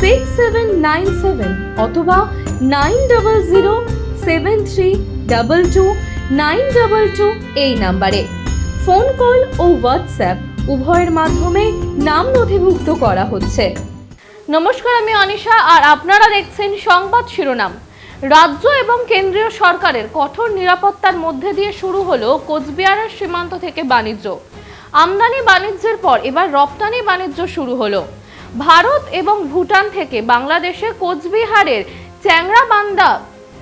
six seven nine seven অথবা nine double zero seven three double two nine double two এই নাম্বারে। Phone, call ও WhatsApp উভয়ের মাধ্যমে নাম নথিভুক্ত করা হচ্ছে। নমস্কার, আমি অনিশা আর আপনারা দেখছেন সংবাদ শিরোনাম। রাজ্য এবং কেন্দ্রীয় সরকারের কঠোর নিরাপত্তার মধ্যে দিয়ে শুরু হলো কোচবিহারের সীমান্ত থেকে বাণিজ্য। আমদানি বাণিজ্যের পর এবার রপ্তানি বাণিজ্য শুরু হলো। ভারত এবং ভুটান থেকে বাংলাদেশে কোচবিহারের চ্যাংরাবান্দা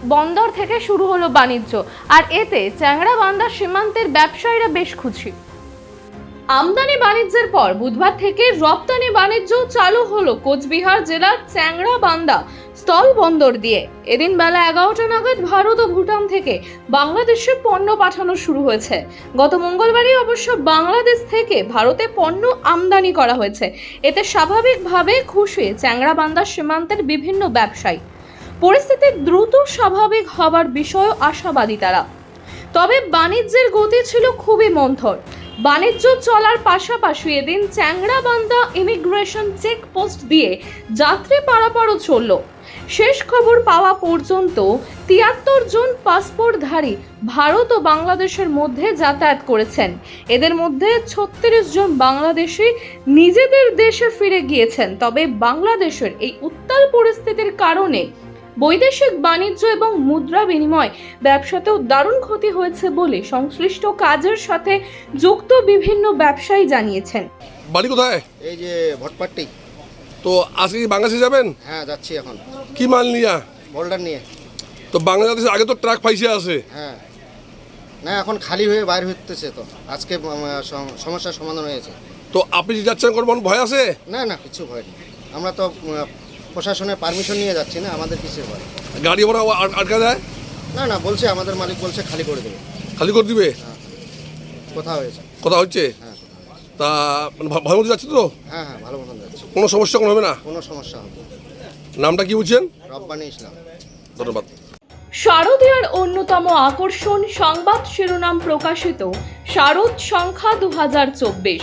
বন্দর থেকে শুরু হলো বাণিজ্য। আর এতে চ্যাংরাবান্দা সীমান্তের ব্যবসায়ীরা বেশ খুশি। আমদানি বাণিজ্যের পর বুধবার থেকে রপ্তানি বাণিজ্য চালু হলো কোচবিহার জেলার চ্যাংরাবান্ধা স্থল বন্দর দিয়ে। এদিন বেলা এগারোটা নাগাদ ভারত ও ভুটান থেকে বাংলাদেশে পণ্য পাঠানো শুরু হয়েছে। গত মঙ্গলবারই অবশ্য বাংলাদেশ থেকে ভারতে পণ্য আমদানি করা হয়েছে। এতে স্বাভাবিকভাবে খুশি চ্যাংরাবান্ধা সীমান্তের বিভিন্ন ব্যবসায়ী। পরিস্থিতি দ্রুত স্বাভাবিক হবার বিষয়ে আশাবাদী তারা। তবে বাণিজ্যের গতি ছিল খুবই মন্থর। বাণিজ্য চলার পাশাপাশি এদিন চ্যাংরাবান্ধা ইমিগ্রেশন চেকপোস্ট দিয়ে যাত্রী পারাপারও চলল। শেষ খবর পাওয়া পর্যন্ত তিয়াত্তর জন পাসপোর্টধারী ভারত ও বাংলাদেশের মধ্যে যাতায়াত করেছেন। এদের মধ্যে ছত্রিশ জন বাংলাদেশি নিজেদের দেশে ফিরে গিয়েছেন। তবে বাংলাদেশের এই উত্তাল পরিস্থিতির কারণে বৈদেশিক বাণিজ্য এবং মুদ্রা বিনিময় ব্যবসাতেও দারুণ ক্ষতি হয়েছে বলে সংশ্লিষ্ট কাজের সাথে যুক্ত বিভিন্ন ব্যবসায়ী জানিয়েছেন। বাড়ি কোথায়? এই যে ভটপাট্টি। তো আজকে কি বাংলাদেশে যাবেন? হ্যাঁ যাচ্ছি এখন। কি মাল নিয়া? বোল্ডার নিয়ে। তো বাংলাদেশে আগে তো ট্রাক পাইসে আছে। হ্যাঁ। না এখন খালি হয়ে বাইর হতেছে তো। আজকে সমস্যার সমাধান হয়েছে। তো আপনি যাচ্ছেন কোনো ভয় আছে? না না কিছু ভয় নেই। আমরা তো প্রশাসনের পারমিশন নিয়ে যাচ্ছি না আমাদের কিসের ভয়? গাড়ি ভরা আটকা যায় না না বলছে আমাদের মালিক বলছে খালি করে দেবে। খালি করে দিবে? কথা হয়েছে। কথা হচ্ছে? হ্যাঁ তা মানে ভ- ভয়ের মধ্যে যাচ্ছে তো? হ্যাঁ হ্যাঁ ভালো মতন যাচ্ছে। কোনো সমস্যা কোনো হবে না? কোনো সমস্যা হবে না। নামটা কি বলছেন? রব্বানি ইসলাম। ধন্যবাদ। শারদীয়ার অন্যতম আকর্ষণ সংবাদ শিরোনাম প্রকাশিত শারদ সংখ্যা দু হাজার চব্বিশ।